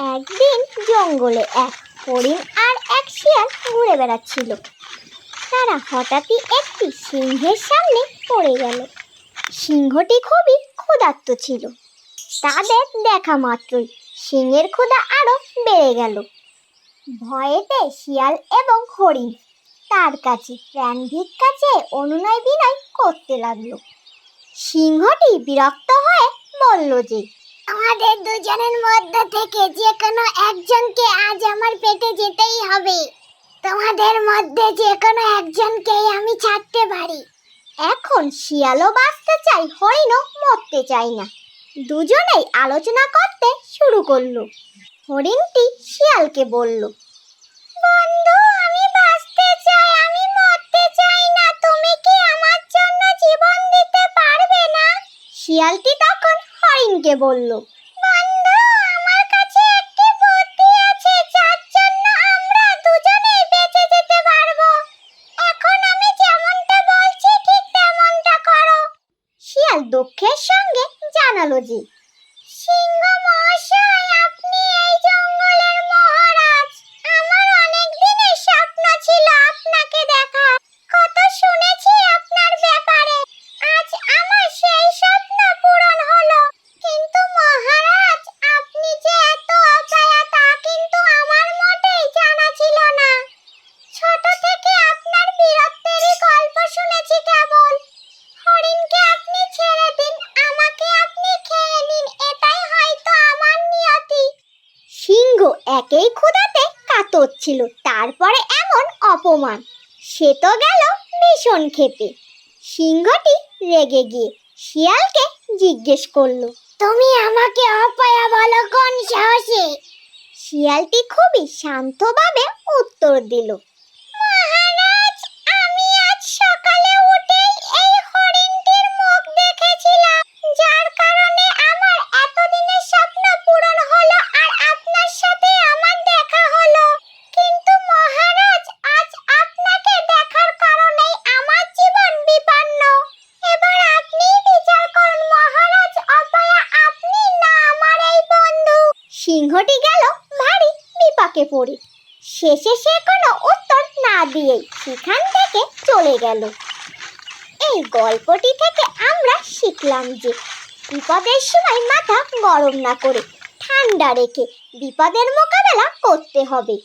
একদিন জঙ্গলে এক হরিণ আর এক শিয়াল ঘুরে বেড়াচ্ছিল। তারা হঠাৎই একটি সিংহের সামনে পড়ে গেল। সিংহটি খুবই ক্ষুধার্ত ছিল। তাদের দেখা মাত্রই সিংহের ক্ষুধা আরও বেড়ে গেল। ভয়েতে শিয়াল এবং হরিণ তার কাছে প্রাণ ভিক্ষা চেয়ে অনুনয় বিনয় করতে লাগল। সিংহটি বিরক্ত হয়ে বলল যে আমাদের দুজনের মধ্যে থেকে যে কোনো একজনকে আজ আমার পেটে যেতেই হবে। তোমাদের মধ্যে যে কোনো একজনকেই আমি ছাড়তে পারি। এখন শিয়ালও বাঁচতে চাই, হরিণও মরতে চাই না। দুজনেই আলোচনা করতে শুরু করল। হরিণটি শিয়ালকে বলল, বন্ধু, আমি বাঁচতে চাই, আমি মরতে চাই না। তুমি কি আমার জন্য জীবন দিতে পারবে না? শিয়ালটি তখন হরিণকে বলল শিয়াল দুঃখের সঙ্গে জানালো যে, সিংহ মহাশয়, আপনি এই জঙ্গলের মহারাজ। আমার অনেক দিনের স্বপ্ন ছিল আপনাকে একেই ক্ষুধাতে কাতর ছিল, তারপরে এমন অপমান। সে তো গেল ভীষণ খেপে সিংহটি রেগে গিয়ে শিয়ালকে জিজ্ঞেস করল, তুমি আমাকে অপয়া বলো কোন সাহসে? শিয়ালটি খুবই শান্তভাবে উত্তর দিল সিংহটি গেল ভারী বিপাকে পড়ে। শেষে সে কোনো উত্তর না দিয়েই সেখান থেকে চলে গেল। এই গল্পটি থেকে আমরা শিখলাম যে বিপদের সময় মাথা গরম না করে ঠান্ডা রেখে বিপদের মোকাবেলা করতে হবে।